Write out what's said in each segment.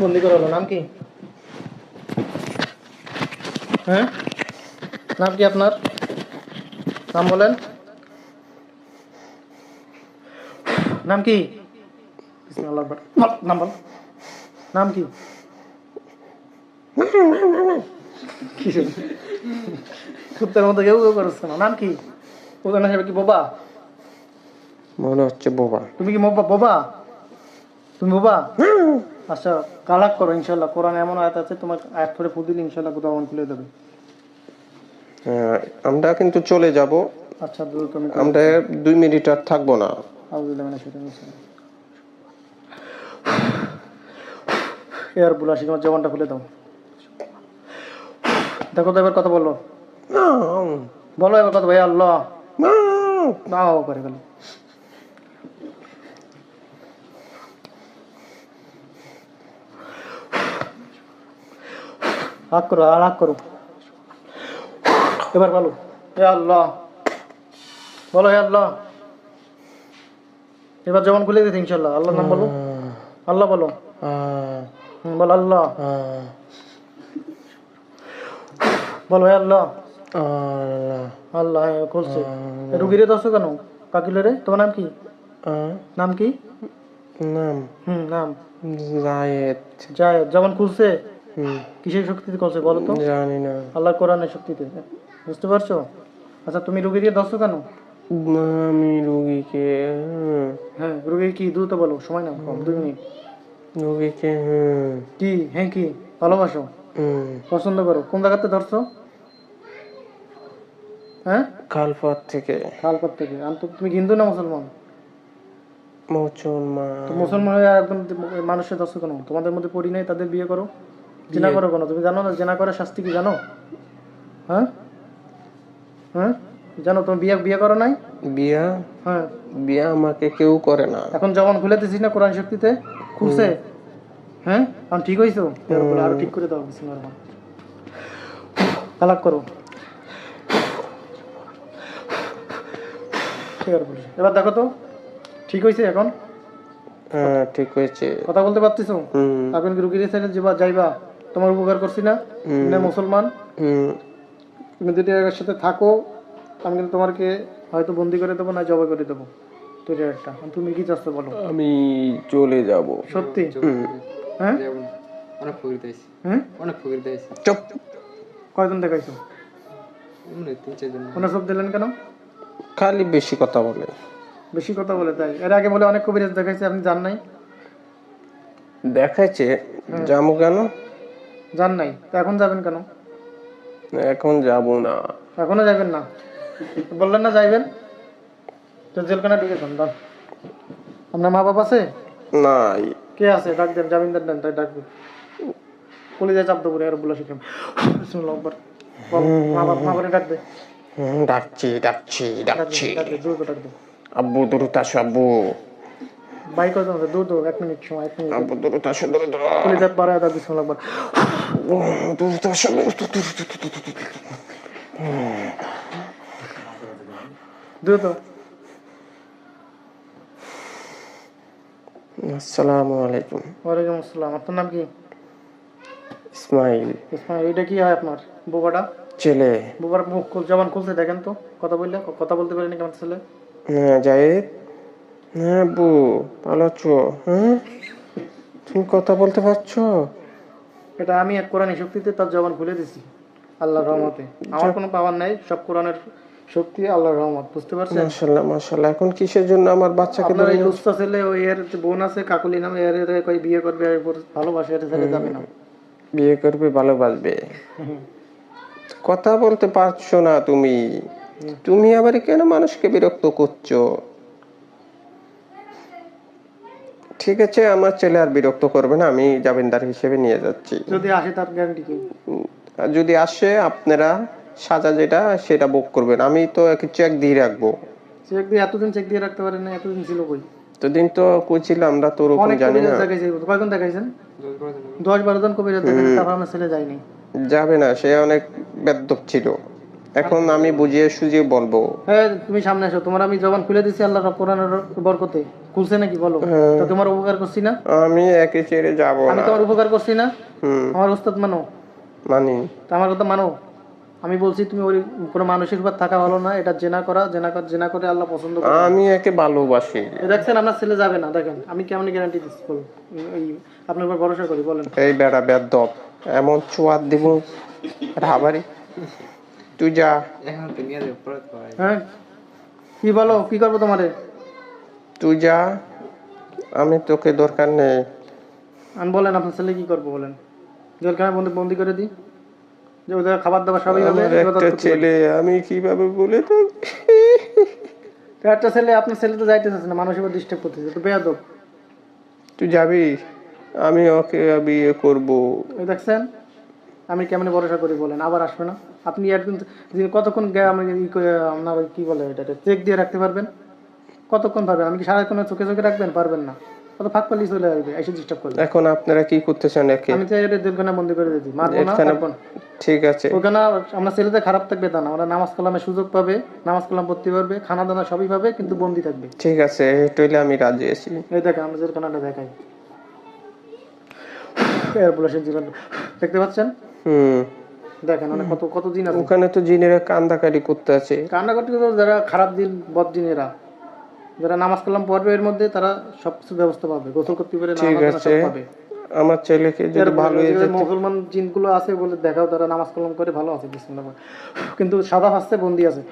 বন্দি করা হলো নাম কি হ্যাঁ নাম কি আপনার নাম বলেন নাম কি নাম বল নাম কি? কুত্তার কেউ কেউ করছে না নাম কি ওখানে কি বোবা মনে হচ্ছে বোবা। তুমি কি মোবা বোবা? তুমি বোবা? আচ্ছা কালাক করো ইনশাল্লাহ কোরআন এমন আয়াত আছে তোমার আয়াত করে ফুদিল ইনশাল্লাহ কোথাও খুলে দেবে। আহ, আমরা কিন্তু চলে যাব। আচ্ছা দুল তুমি আমরা দুই মিনিট আর থাকব না। এয়ার বুলাশি তোমার জবানটা খুলে দাও। দেখো তো এবার কথা বলো। বলো এবার কথা ভাই আল্লাহ। না। করে গেল হাক করো করো এবার বলো। হে আল্লাহ। বলো হে আল্লাহ। এবার খুলে দিতে ইনশাল্লাহ আল্লাহর নাম বলো। আল্লাহ বলো। বলো আল্লাহ। বলো হে আল্লাহ। আল্লাহ। হ্যাঁ খুলছে। রুগীরে দশ কেন? কাকিলে রে তোমার নাম কি? নাম কি? নাম? হুম নাম। জায়েদ। যায় যেমন খুলছে? কিসের শক্তিতে করছে বলো তো? জানি না। আল্লাহ কোরআনের শক্তিতে। বুঝতে পারছ? আচ্ছা তুমি রুগী দিয়ে দশ কেন আমি রুগীকে হ্যাঁ রুগী কি দ্রুত বলো সময় না কম দুই মিনিট। রুগীকে কি হ্যাঁ কি ভালোবাসো? হুম, পছন্দ করো। কোন জায়গাতে ধরছো? হ্যাঁ? খালপথ থেকে। খালপাত থেকে। আমি তো তুমি হিন্দু না মুসলমান? মুসলমান। তো মুসলমান আর একদম মানুষের দর্শক কেন? তোমাদের মধ্যে পড়ি নাই তাদের বিয়ে করো। জেনা করো কেন তুমি জানো না জেনা করার শাস্তি কি জানো? হ্যাঁ? হ্যাঁ? জানো তুমি বিয়ে বিয়ে করো নাই? বিয়া? হ্যাঁ। বিয়া আমাকে কেউ করে না। এখন যখন খুলে দিছিস না কোরআন শক্তিতে খুলছে? হ্যাঁ? এখন ঠিক এবার বলো, আরও ঠিক করে দাও বিসমিল্লাহ রহমান। তালাক করো। এবার দেখো তো ঠিক হয়েছে এখন? হ্যাঁ ঠিক হয়েছে কথা বলতে পারতেছো? হুম। এখন কি রুগীর সাইডে যাবা যাইবা? তোমার উপকার করছি না। তুমি মুসলমান। তুমি যদি এর সাথে থাকো আমি কিন্তু তোমাকে হয়তো বন্দি করে দেবো না জবাই করে দেবো। একটা তুমি কি চাচ্ছ বলো? আমি চলে যাব। সত্যি? হুম হ্যাঁ? অনেক ফকির দিয়েছি হ্যাঁ? অনেক ফকির দিয়েছি চুপ। কয়জন দেখাইছো? এমনি তিন চারজন ওনার সব দিলেন কেন? খালি বেশি কথা বলে। বেশি কথা বলে তাই। এর আগে বলে অনেক কবিরাজ দেখাইছে আপনি জান নাই? দেখাচ্ছে যাব কেন? জান নাই। তো এখন যাবেন কেন? এখন যাব না। এখনও যাবেন না? বললেন না যাইবেন? তো জেলখানা ঢুকেছেন দান আপনার মা বাবা আছে? নাই। কে আছে? ডাক দেন জামিনদার দেন তাই ডাকবেন কলিজায় চাপ দেবো আর বলে বাবা, মা বাবা মা বাবা ডাক দে। ডাকছি ডাকছি ডাকছি। আব্বু দ্রুত আসো আব্বু। বাইক কত আছে দ্রুত এক মিনিট সময় এক মিনিট। বিসমুল্লাহ একবার দ্রুত আসো দ্রুত, দ্রুত, দ্রুত, দ্রুত, দ্রুত। দ্রুত। আসসালামু আলাইকুম। ওয়ালাইকুম আসসালাম। আপনার নাম কি? ইসমাইল। ইসমাইল এটা কি হয় আপনার বোবাটা? ছেলে। বোবার মুখ জবান খুলছে দেখেন তো। কথা বললে কথা বলতে পারেনি কেমন ছেলে? হ্যাঁ জায়েদ। হ্যাঁ ভালো আছো? হ্যাঁ? তুমি কথা বলতে পারছ? এটা আমি এক কোরআন শক্তিতে তার জবান খুলে দিছি আল্লাহর রহমতে। আমার কোনো পাওয়ার নাই সব কোরআনের শক্তি আল্লাহর রহমত বুঝতে পারছেন? মাশাল্লাহ মাশাল্লাহ এখন কিসের জন্য আমার বাচ্চাকে আপনার এই লুস্তা ছেলে ওই এর বোন আছে কাকুলি নামে এর এর কই বিয়ে করবে এর উপর ভালোবাসে এর ছেলে যাবে না। বিয়ে করবে ভালোবাসবে। কথা বলতে পারছ না তুমি। তুমি আবার কেন মানুষকে বিরক্ত করছ? ঠিক আছে আমার ছেলে আর বিরক্ত করবে না আমি জামিনদার হিসেবে নিয়ে যাচ্ছি। যদি আসে তার গ্যারান্টি কি? যদি আসে আপনারা সাজা যেটা সেটা বুক করবেন। আমি তো এক চেক দিয়ে রাখব। চেক দিয়ে এতদিন চেক দিয়ে রাখতে পারেন না এতদিন ছিল কই? তোদিন তো কইছিলাম আমরা তো ওরকম জানি না। কয়জন দেখাইছেন? দশ বারো জন। কবিরাজ দেখাইছে তারপর আমার ছেলে যায়নি। যাবে না সে অনেক বেদ্যপ ছিল। এখন আমি বুঝিয়ে সুঝিয়ে বলব। হ্যাঁ তুমি সামনে এসো। তোমার আমি জবান খুলে দিছি আল্লাহ কোরআনের বরকতে। খুলছে নাকি বলো? তো তোমার উপকার করছি না? আমি একে ছেড়ে যাব আমি তোমার উপকার করছি না? হুম। আমার ওস্তাদ মানো? মানি। তা আমার কথা মানো? আমি বলছি তুমি ওই কোনো মানুষের উপর থাকা ভালো না এটা জেনা করা জেনা কর- জেনা করে আল্লাহ পছন্দ করে। আমি একে ভালোবাসি। দেখছেন আপনার ছেলে যাবে না দেখেন। আমি কেমন গ্যারান্টি দিচ্ছি বলুন। এই আপনার উপর ভরসা করি বলেন। এই বেড়া বেদব এমন চুয়ার দিব। রাবারি তুই যা। এখন তো নিয়ে যাবে পরে তো হয়। কি বলো কি করব তোমারে? তুই যা আমি তোকে দরকার নেই। আমি বলেন আপনার ছেলে কি করব বলেন? জেলখানায় বন্দি বন্দি করে দিই। যে ওদের খাবার দাবার সবই হবে একটা ছেলে আমি কীভাবে বলে তো একটা ছেলে আপনার ছেলে তো যাইতে চাচ্ছে না মানুষের উপর ডিস্টার্ব করতেছে তো বেয়াদব। তুই যাবি আমি ওকে বিয়ে করব। দেখছেন? আমি কেমনে ভরসা করি বলেন? আবার আসবে না। আপনি কতক্ষণ আমি আপনার কি বলে এটা চেক দিয়ে রাখতে পারবেন? কতক্ষণ পারবেন? আমি কি সারাক্ষণ চোখে চোখে রাখবেন? পারবেন না। কত ফাঁক পালি চলে আসবে এসে ডিস্টার্ব করবে এখন আপনারা কি করতেছেন একে? আমি চাই এটা জেলখানা বন্দি করে দিই মারবো না এখানে- না। ঠিক আছে। ওখানে আমরা ছেলেদের খারাপ থাকবে তা না। ওরা নামাজ সুযোগ পাবে নামাজ কালাম পড়তে পারবে খানা দানা সবই পাবে কিন্তু বন্দি থাকবে। ঠিক আছে আমি রাজি আছি। এই দেখেন আমরা দেখাই। জীবন দেখতে পাচ্ছেন? হুম। দেখেন মানে কত কত দিন আছে? ওখানে তো জিনেরা কান্দাকাটি করতে আছে। কান্নাকাটি তো যারা খারাপ দিন বদ দিনেরা যারা নামাজ কালাম পড়বে এর মধ্যে তারা সবকিছু ব্যবস্থা পাবে গোসল করতে পারে নামাজ সব পাবে। আমার ছেলেকে যদি ভালো হয়ে যে যেত মুসলমান জিনগুলো আছে বলে দেখাও তারা নামাজ কালাম করে ভালো আছে বিসমিল্লাহ। কিন্তু সাদা ফাস্তে বন্দি আছে।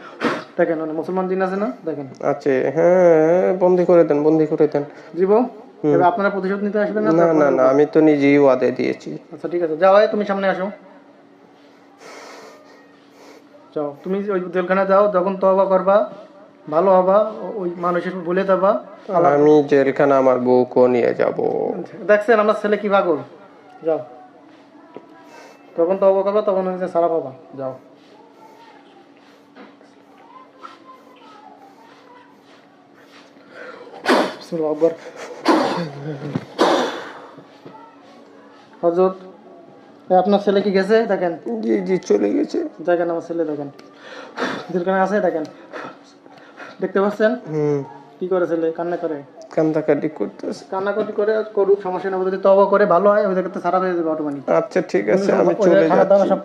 দেখেন মানে মুসলমান জিন আছে না? দেখেন। আছে। হ্যাঁ বন্দি করে দেন বন্দি করে দেন। জীব এবার আপনারা প্রতিশোধ নিতে আসবেন না না না না আমি তো নিজেই ওয়াদে দিয়েছি। আচ্ছা ঠিক আছে। যাও এই তুমি সামনে আসো। যাও তুমি ওই জেলখানা যাও যখন তবা করবা ভালো হবা ওই মানুষের বলে দেবা। আমি জেলখানা আমার বউকে নিয়ে যাব। দেখছেন আমার ছেলে কি পাগল? যাও। তখন তবা করবা তখন ওই সারা পাবা। যাও। আকবার। হজরত আপনার ছেলে কি গেছে? দেখেন। জি জি চলে গেছে। দেখেন আমার ছেলে দেখেন। দিলখানে আছে দেখেন। দেখতে পাচ্ছেন? হুম। কি করে ছেলে? কান্না করে? কান্দাকাটি করতেছে। কান্নাকাটি করে করুক সমস্যা যদি তবা করে ভালো হয় ওই জায়গাতে সারা যাবে অটোমেটিক আচ্ছা ঠিক আছে আমি চলে যাচ্ছি। সব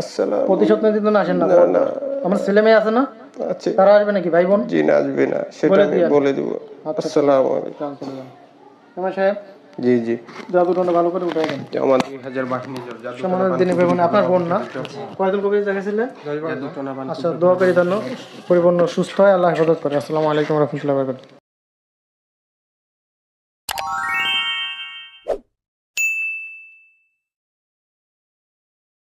আসসালাম প্রতিশোধ নিতে তো না আসেন না। না আমার ছেলে মেয়ে আছে না? আছে। তারা আসবে নাকি ভাই বোন? জি না আসবে না। সেটা আমি বলে দেবো। আসসালামু আলাইকুম। সাহেব? জি জি। জাদুটনটা ভালো করে উঠে দেন। আমার দুই হাজার বাহিনী জাদু সমানের দিনে বেগুন আপনার বোন না? কয়দিন কবি দেখেছিলেন আচ্ছা দোয়া করি ধন্য পরিপূর্ণ সুস্থ হয় আল্লাহ হেফাজত করে। আসসালামু আলাইকুম রহমতুল্লাহ